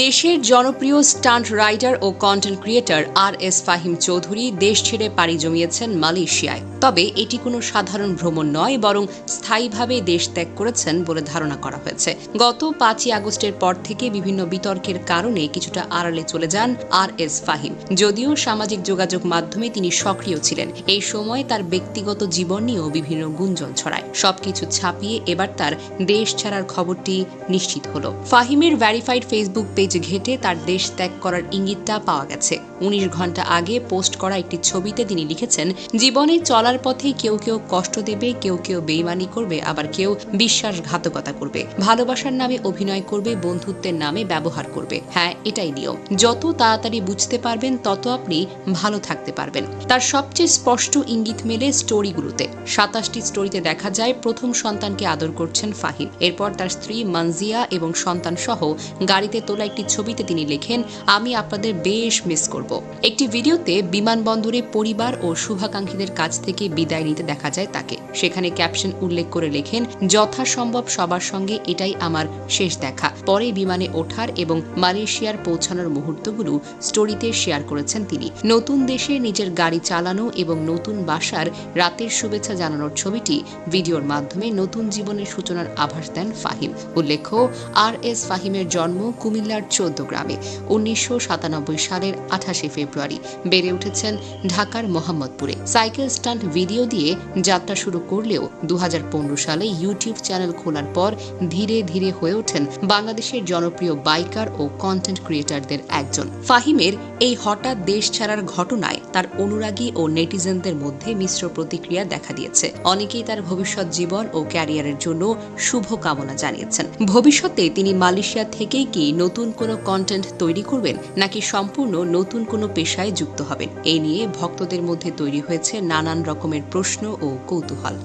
দেশের জনপ্রিয় stunt rider ও content creator R S Fahim Chowdhury দেশ ছেড়ে পাড়ি জমিয়েছেন মালয়েশিয়ায়। তবে এটি কোনো সাধারণ ভ্রমণ নয়, বরং স্থায়ীভাবে দেশ ত্যাগ করেছেন বলে ধারণা করা হয়েছে। গত পাঁচই আগস্টের পর থেকে বিভিন্ন বিতর্কের কারণে কিছুটা আড়ালে চলে যান আর এস ফাহিম। যদিও সামাজিক যোগাযোগ মাধ্যমে তিনি সক্রিয় ছিলেন, এই সময় তার ব্যক্তিগত জীবন নিয়েও বিভিন্ন গুঞ্জন ছড়ায়। সবকিছু ছাপিয়ে এবার তার দেশ ছাড়ার খবরটি নিশ্চিত হলো। ফাহিমের ভ্যারিফাইড ফেসবুক পেজ ঘেটে তার দেশ ত্যাগ করার ইঙ্গিতটা পাওয়া গেছে। উনিশ ঘণ্টা আগে পোস্ট করা একটি ছবিতে তিনি লিখেছেন, জীবনে চলার পথে কেউ কেউ কষ্ট দেবে, কেউ কেউ বেইমানি করবে, আবার কেউ বিশ্বাসঘাতকতা করবে। ভালোবাসার নামে অভিনয় করবে, বন্ধুত্বের নামে ব্যবহার করবে। হ্যাঁ এটাই নিয়ম। যত তাড়াতাড়ি বুঝতে পারবেন, তত আপনি ভালো থাকতে পারবেন। তার সবচেয়ে স্পষ্ট ইঙ্গিত মেলে স্টোরিগুলোতে। সাতাশটি স্টোরিতে দেখা যায়, প্রথম সন্তানকে আদর করছেন ফাহিম। এরপর তার স্ত্রী মানজিয়া এবং সন্তান সহ গাড়িতে তোলা একটি ছবিতে তিনি লেখেন, আমি আপনাদের বেশ মিস করব। একটি ভিডিওতে বিমানবন্দরে পরিবার ও শুভাকাঙ্ক্ষীদের কাছ থেকে বিদায় নিতে দেখা যায় তাকে। সেখানে ক্যাপশন উল্লেখ করে লেখেন, যথাসম্ভব সবার সঙ্গে এটাই আমার শেষ দেখা। পরে বিমানে ওঠার এবং মালয়েশিয়ার পৌঁছানোর মুহূর্তগুলো স্টোরিতে শেয়ার করেছেন তিনি। নতুন দেশে নিজের গাড়ি চালানো এবং নতুন বাসার রাতের শুভেচ্ছা জানানোর ছবিটি ভিডিওর মাধ্যমে নতুন জীবনের সূচনার আভাস দেন ফাহিম। উল্লেখ্য, আর এস ফাহিমের জন্ম কুমিল্লার চৌদ্দ গ্রামে। উনিশশো সাতানব্বই সালের আঠাশে ফেব্রুয়ারি বেড়ে উঠেছেন ঢাকার মোহাম্মদপুরে। সাইকেল স্টান্ট ভিডিও দিয়ে যাত্রা শুরু করলেও দু সালে ইউটিউব চ্যানেল খোলার পর ধীরে ধীরে হয়ে ওঠেন বাংলাদেশের জনপ্রিয় বাইকার ও কন্টেন্ট ক্রিয়েটারদের একজন। ফাহিমের এই হঠাৎ দেশ ছাড়ার ঘটনায় তার অনুরাগী ও নেটিজেনদের মধ্যে মিশ্র প্রতিক্রিয়া দেখা দিয়েছে। অনেকেই তার ভবিষ্যৎ জীবন ও ক্যারিয়ারের জন্য শুভ কামনা জানিয়েছেন। ভবিষ্যতে তিনি মালয়েশিয়া থেকেই কি নতুন কোনো কন্টেন্ট তৈরি করবেন নাকি সম্পূর্ণ নতুন কোনো পেশায় যুক্ত হবেন? এই নিয়ে ভক্তদের মধ্যে তৈরি হয়েছে নানান রকমের প্রশ্ন ও কৌতূহল।